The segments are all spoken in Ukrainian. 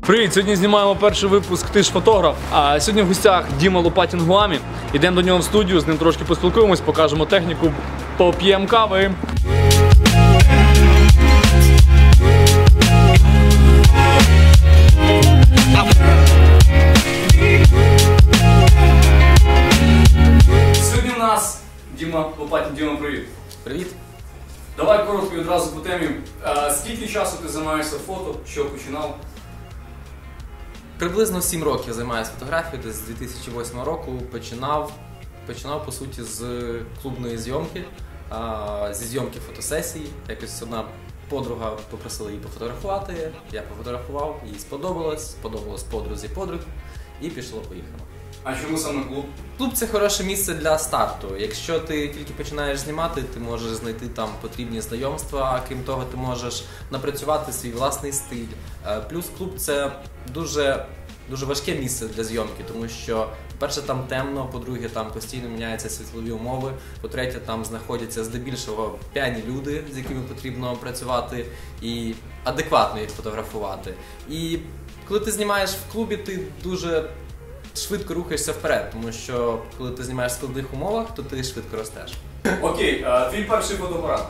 Привіт! Сьогодні знімаємо перший випуск Ти ж фотограф. А сьогодні в гостях Діма Лопатін Гуамі. Йдемо до нього в студію, з ним трошки поспілкуємось, покажемо техніку, поп'ємо кави. Що починав? Приблизно 7 років займаюся фотографією, десь з 2008 року починав. Починав по суті з клубної зйомки, зі зйомки фотосесії. Якось одна подруга попросила її пофотографувати. Я пофотографував, їй сподобалось, сподобалось подрузі подруг, і пішло поїхало. А чому саме клуб? Клуб це хороше місце для старту. Якщо ти тільки починаєш знімати, ти можеш знайти там потрібні знайомства, а крім того, ти можеш напрацювати свій власний стиль. Е, Плюс клуб це дуже, дуже важке місце для зйомки, тому що, по-перше, там темно, по-друге, там постійно міняються світлові умови, по-третє, там знаходяться здебільшого п'яні люди, з якими потрібно працювати і адекватно їх фотографувати. І коли ти знімаєш в клубі, ти дуже швидко рухаєшся вперед, тому що коли ти знімаєш в складних умовах, то ти швидко ростеш. Окей, а твій перший фотоапарат.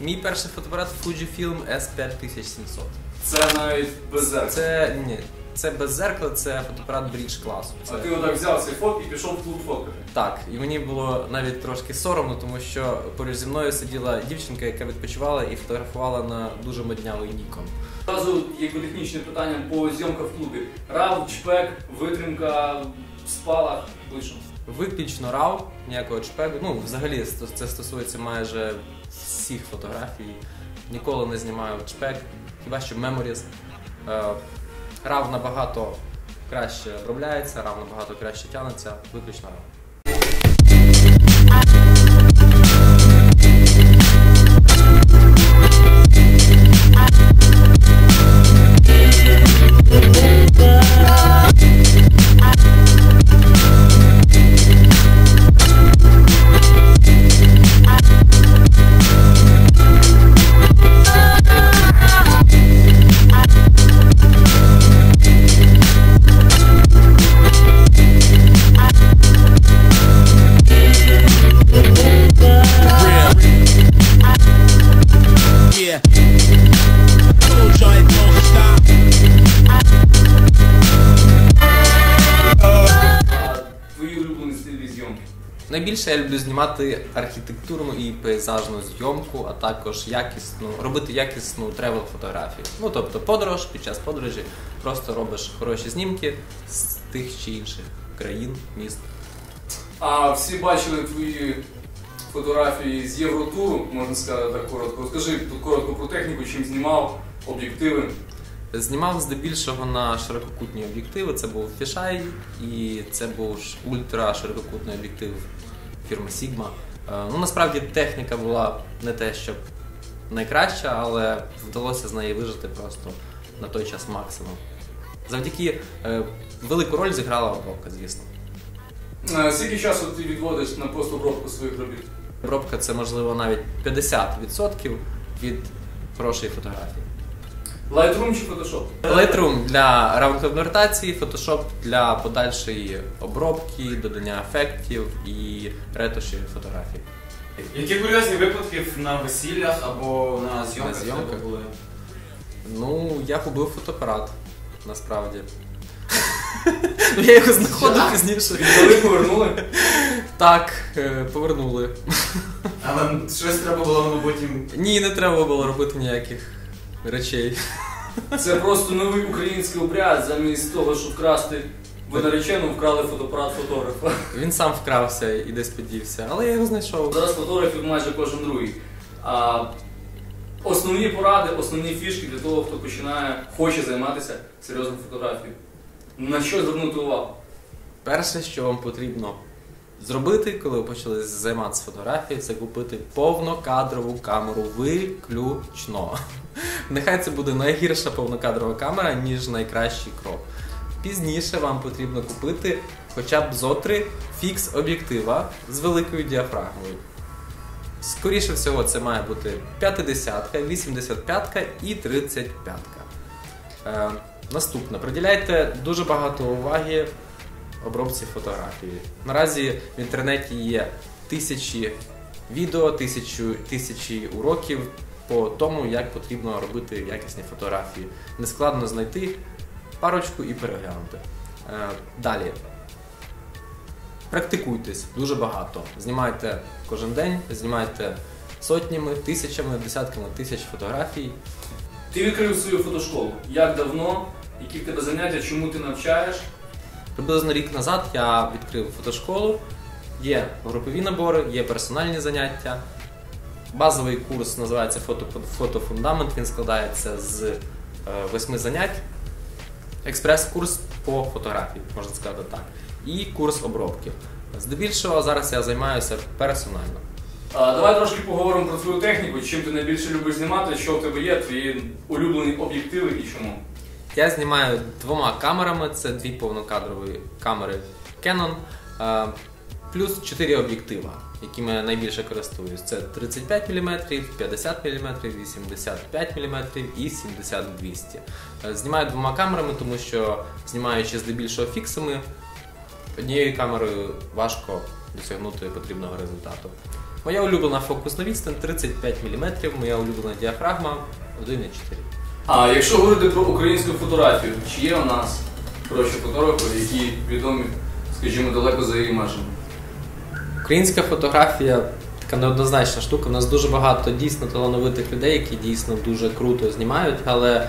Мій перший фотоапарат Fujifilm S5700. Це навіть без зеркала. Це ні, це без зеркала, це фотоапарат Bridge класу. Це А ти отак взяв цей фот і пішов в клуб фоткати. так, і мені було навіть трошки соромно, тому що поруч зі мною сиділа дівчинка, яка відпочивала і фотографувала на дуже моднявий Nikon. Одразу якби технічне питання по зйомках в клубі. Рав, чпек, витримка, спалах, лише. Виключно RAW, ніякого чпеку. Ну, взагалі це стосується майже всіх фотографій. Ніколи не знімаю чпек, хіба що Memories. RAW набагато краще обробляється, рав набагато краще тягнеться, виключно RAW. Зйомки. Найбільше я люблю знімати архітектурну і пейзажну зйомку, а також якісну, робити якісну тревел фотографію. Ну тобто подорож під час подорожі просто робиш хороші знімки з тих чи інших країн, міст. А всі бачили твої фотографії з Євротуру, можна сказати так коротко. Розкажи тут коротко про техніку, чим знімав, об'єктиви. Знімав здебільшого на ширококутні об'єктиви. Це був фішай і це був ультра ширококутний об'єктив фірми Sigma. Е, Ну насправді техніка була не те, щоб найкраща, але вдалося з неї вижити просто на той час максимум. Завдяки е, велику роль зіграла обробка, звісно. Е, Скільки часу ти відводиш на постобробку своїх робіт? Обробка це можливо навіть 50% від хорошої фотографії. Lightroom чи Photoshop? Lightroom для раунд-конвертації, Photoshop для подальшої обробки, додання ефектів і ретуші фотографій. Які курйозні випадки на весіллях або на зйомках На зйомках? були? Ну, я губив фотоапарат, насправді. Ну, Я його знаходив пізніше. Віддали, повернули. Так, е, повернули. Але щось треба було, мабуть, Ні, не треба було робити ніяких речей. Це просто новий український обряд. Замість того, щоб вкрасти ви наречену, вкрали фотоапарат фотографа. Він сам вкрався і десь подівся, але я його знайшов. Зараз фотографів майже кожен другий. А, основні поради, основні фішки для того, хто починає, хоче займатися серйозною фотографією. На що звернути увагу? Перше, що вам потрібно зробити, коли ви почали займатися фотографією, це купити повнокадрову камеру виключно. Нехай це буде найгірша повнокадрова камера, ніж найкращий кроп. Пізніше вам потрібно купити хоча б зо три фікс об'єктива з великою діафрагмою. Скоріше всього, це має бути 50, 85 і 35. Е, наступне. Приділяйте дуже багато уваги обробці фотографії. Наразі в інтернеті є тисячі відео, тисячу, тисячі уроків по тому, як потрібно робити якісні фотографії. Нескладно знайти парочку і переглянути. Е, далі. Практикуйтесь дуже багато. Знімайте кожен день, знімайте сотнями, тисячами, десятками тисяч фотографій. Ти відкрив свою фотошколу. Як давно, які в тебе заняття, чому ти навчаєш? Приблизно рік назад я відкрив фотошколу. Є групові набори, є персональні заняття. Базовий курс називається «Фото- фотофундамент. Він складається з е, восьми занять. Експрес-курс по фотографії, можна сказати так. І курс обробки. Здебільшого зараз я займаюся персонально. А, давай трошки поговоримо про твою техніку. Чим ти найбільше любиш знімати, що в тебе є, твої улюблені об'єктиви і чому? Я знімаю двома камерами, це дві повнокадрові камери Canon, е, плюс 4 об'єктива, якими я найбільше користуюсь. Це 35 мм, 50 мм, 85 мм і 70-200. Е, Знімаю двома камерами, тому що знімаючи здебільшого фіксами, однією камерою важко досягнути потрібного результату. Моя улюблена фокусна відстань 35 мм, моя улюблена діафрагма 1,4. А якщо говорити про українську фотографію, чи є у нас хороші фотографи, які відомі, скажімо, далеко за її межами? Українська фотографія така неоднозначна штука. У нас дуже багато дійсно талановитих людей, які дійсно дуже круто знімають, але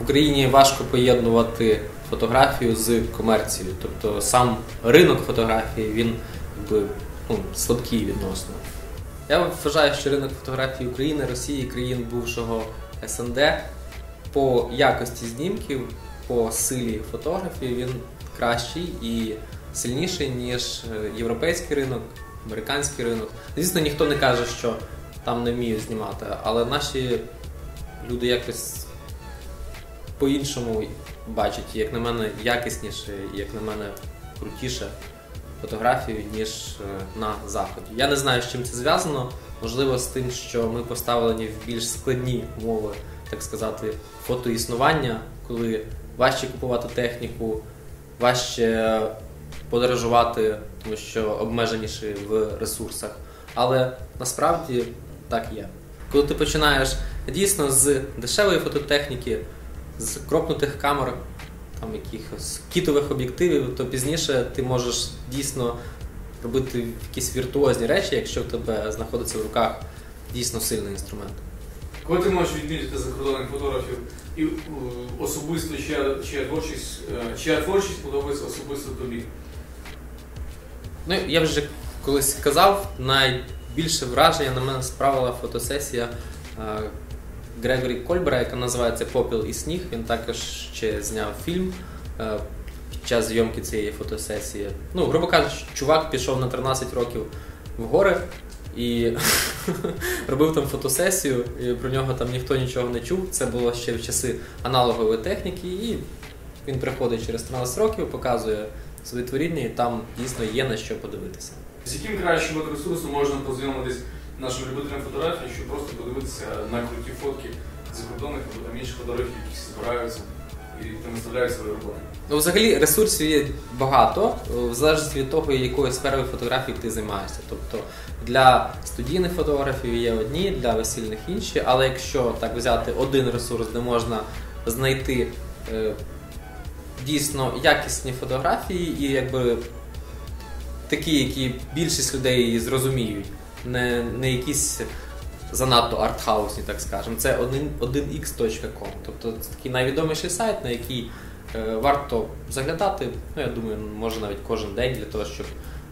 в Україні важко поєднувати фотографію з комерцією. Тобто сам ринок фотографії він якби, ну, слабкий відносно. Я вважаю, що ринок фотографії України, Росії, країн бувшого СНД по якості знімків, по силі фотографії він кращий і сильніший, ніж е, європейський ринок, американський ринок. Звісно, ніхто не каже, що там не вміють знімати, але наші люди якось по-іншому бачать, як на мене, якісніше, як на мене, крутіше фотографію, ніж е, на заході. Я не знаю, з чим це зв'язано. Можливо, з тим, що ми поставлені в більш складні умови, так сказати, фотоіснування, коли важче купувати техніку, важче подорожувати, тому що обмеженіші в ресурсах. Але насправді так є. Коли ти починаєш дійсно з дешевої фототехніки, з кропнутих камер, там якихось кітових об'єктивів, то пізніше ти можеш дійсно робити якісь віртуозні речі, якщо в тебе знаходиться в руках дійсно сильний інструмент. Коли ти можеш відмітити закордонних фотографів і е, особисто чия, чия творчість, е, чия творчість подобається особисто тобі? Ну, я вже колись казав, найбільше враження на мене справила фотосесія е, Грегорі Кольбера, яка називається Попіл і сніг. Він також ще зняв фільм е, під час зйомки цієї фотосесії. Ну, грубо кажучи, чувак пішов на 13 років в гори і робив там фотосесію, і про нього там ніхто нічого не чув. Це було ще в часи аналогової техніки, і він приходить через 13 років, показує свої творіння, і там дійсно є на що подивитися. З яким кращим ресурсом можна познайомитись нашим любителям фотографії, щоб просто подивитися на круті фотки закордонних або там інших фотографів, які збираються і там виставляють свої роботи? Ну, взагалі ресурсів є багато, е, в залежності від того, якою сферою фотографії ти займаєшся. Тобто для студійних фотографів є одні, для весільних інші, але якщо так взяти один ресурс, де можна знайти е, дійсно якісні фотографії і якби такі, які більшість людей зрозуміють, не, не якісь занадто артхаусні, так скажемо. Це 1x.com. Тобто це такий найвідоміший сайт, на який е, варто заглядати. Ну, я думаю, може навіть кожен день для того, щоб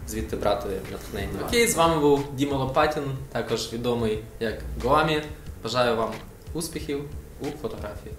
звідти брати натхнення. Окей, з вами був Діма Лопатін, також відомий як Гоамі. Бажаю вам успіхів у фотографії.